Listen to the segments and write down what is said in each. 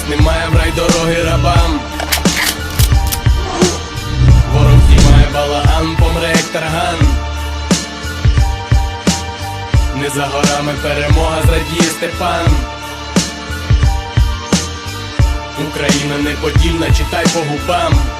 скоримось, немає в рай дороги рабам. Ворог знімає балаган, помре як тарган. Не за горами перемога зрадіє Степан. Україна неподільна, читай по губам.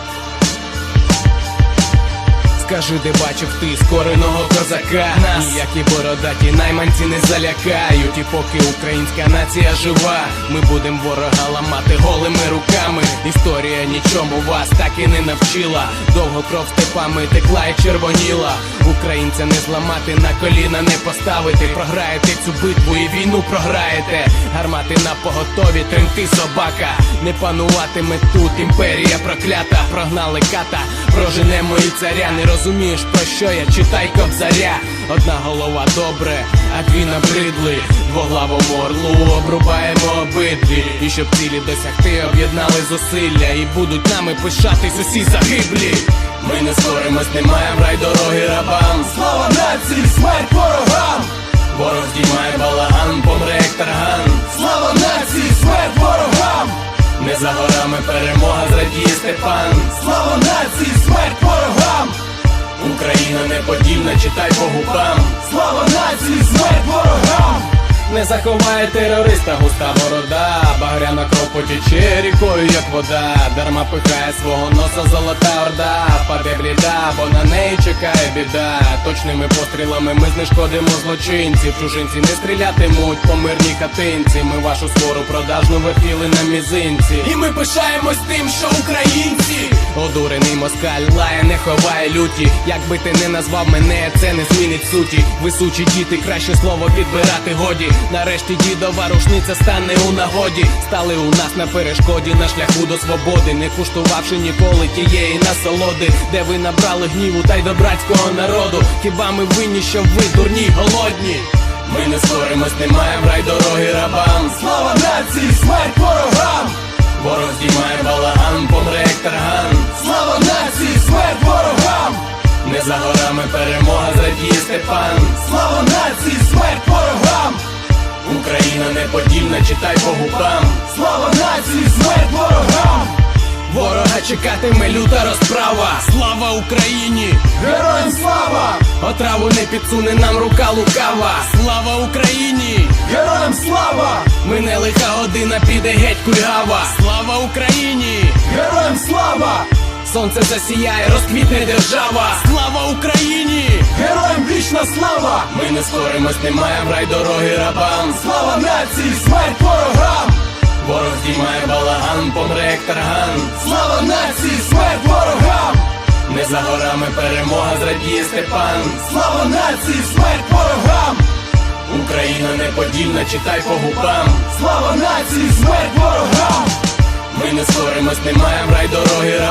Скажи, де бачив ти скореного козака? Нас Ніякі бородаті найманці не залякають. І поки українська нація жива Ми будем ворога ламати голими руками. Історія нічому вас так і не навчила. Довго кров степами текла і червоніла. Українця не зламати, на коліна не поставити. Програєте цю битву і війну програєте. Гармати на поготові, тремти собака. Не пануватиме тут імперія проклята. Прогнали ката, проженемо і царя Не розумієш про що я, читай кобзаря. Одна голова добре, а дві набридли. Двоглавому орлу обрубаємо обидві. І щоб цілі досягти, об'єднали зусилля. І будуть нами пишатись усі загиблі. Ми не скоримось, немає рай дороги рабам. Слава нації, смерть ворогам! Ворог здіймає балаган, помре як тарган. Слава нації, за горами перемога зрадіє Степан Слава нації, смерть ворогам! Україна неподільна, читай по губам Слава нації, смерть ворогам! Не заховає терориста густа борода, багряна кров потіче рікою, як вода, дарма пихає свого носа золота орда, паде бліда, бо на неї чекає біда. Точними пострілами ми знешкодимо злочинців. Чужинці не стрілятимуть по мирній хатинці. Ми вашу скору продажну вихили на мізинці. І ми пишаємось тим, що українці. Одурений москаль лає, не ховає люті. Як би ти не назвав мене, це не змінить суті. Висучі діти, краще слово підбирати годі. Нарешті дідова рушниця стане у нагоді. Стали у нас на перешкоді на шляху до свободи, не куштувавши ніколи тієї насолоди, де ви набрали гніву та й до братського народу. Хіба ми винні, що ви дурні, голодні? Ми не скоримось, немає рай дороги рабам. Слава нації, смерть ворогам! Ворог здіймає балаган, помре як тарган. Слава нації, смерть ворогам! Не за горами перемога зрадіє Степан. Слава нації, смерть! Україна неподільна, читай по губам. Слава нації, смерть ворогам! Ворога чекатиме люта розправа. Слава Україні! Героям слава! Отраву не підсуне нам рука лукава. Слава Україні! Героям слава! Мине лиха година, піде геть кульгава. Слава Україні! Героям слава! Сонце засіяє, розквітне держава. Слава Україні! Героям вічна слава! Ми не скоримось, немає в рай дороги рабам. Слава нації, смерть ворогам! Ворог здіймає балаган, помре як тарган. Слава нації, смерть ворогам! Не за горами перемога зрадіє Степан. Слава нації, смерть ворогам! Україна неподільна, читай по губам. Слава нації, смерть ворогам! Ми не скоримось, немає в рай дороги рабам.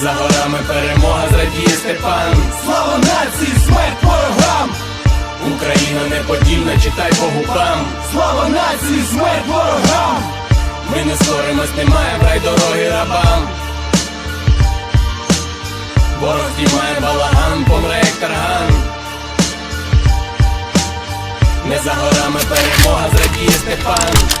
За горами перемога зрадіє Степан. Слава нації, смерть ворогам! Україна неподільна, читай по губам. Слава нації, смерть ворогам! Ми не скоримось, немає в рай дороги рабам. Ворог здіймає балаган, помре як тарган. Не за горами перемога зрадіє Степан.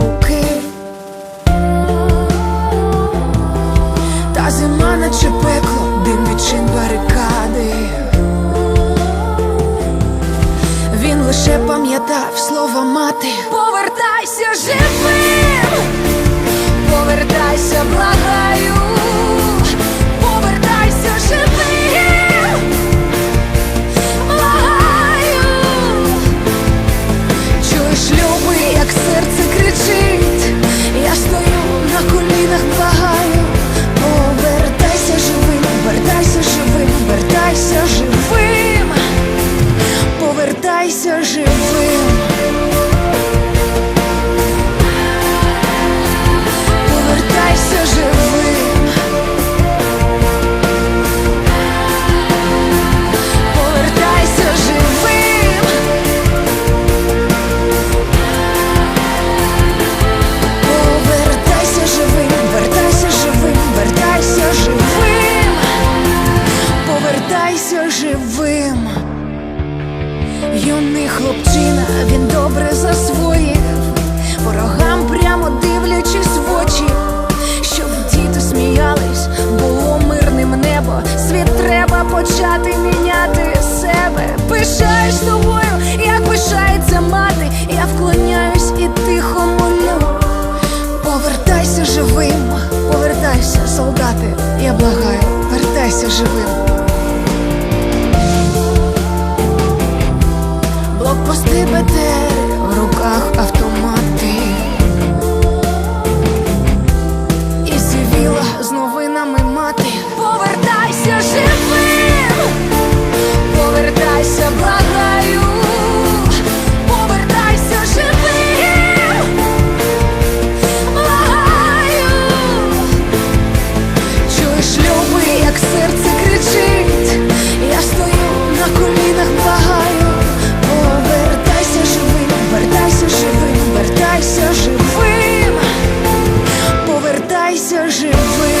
Лише пам'ятав слово мати. Повертайся живим, повертайся, Повертайся живим. Юний хлопчина, він добре засвоїв ворогам прямо дивлячись в очі, щоб діти сміялись, було мирним небо. Світ треба почати міняти себе. Пишаєш повертайся живим.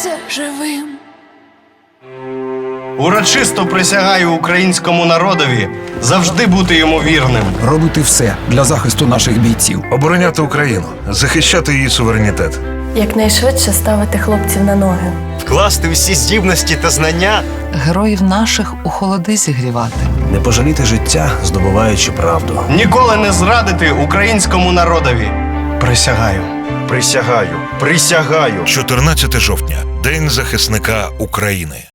Повертайся живим. Урочисто присягаю українському народові завжди бути йому вірним. робити все для захисту наших бійців. обороняти Україну, захищати її суверенітет. Якнайшвидше ставити хлопців на ноги. Вкласти всі здібності та знання. героїв наших у холоди зігрівати. не пожаліти життя, здобуваючи правду. Ніколи не зрадити українському народові. Присягаю, присягаю, присягаю. 14 жовтня День захисника України.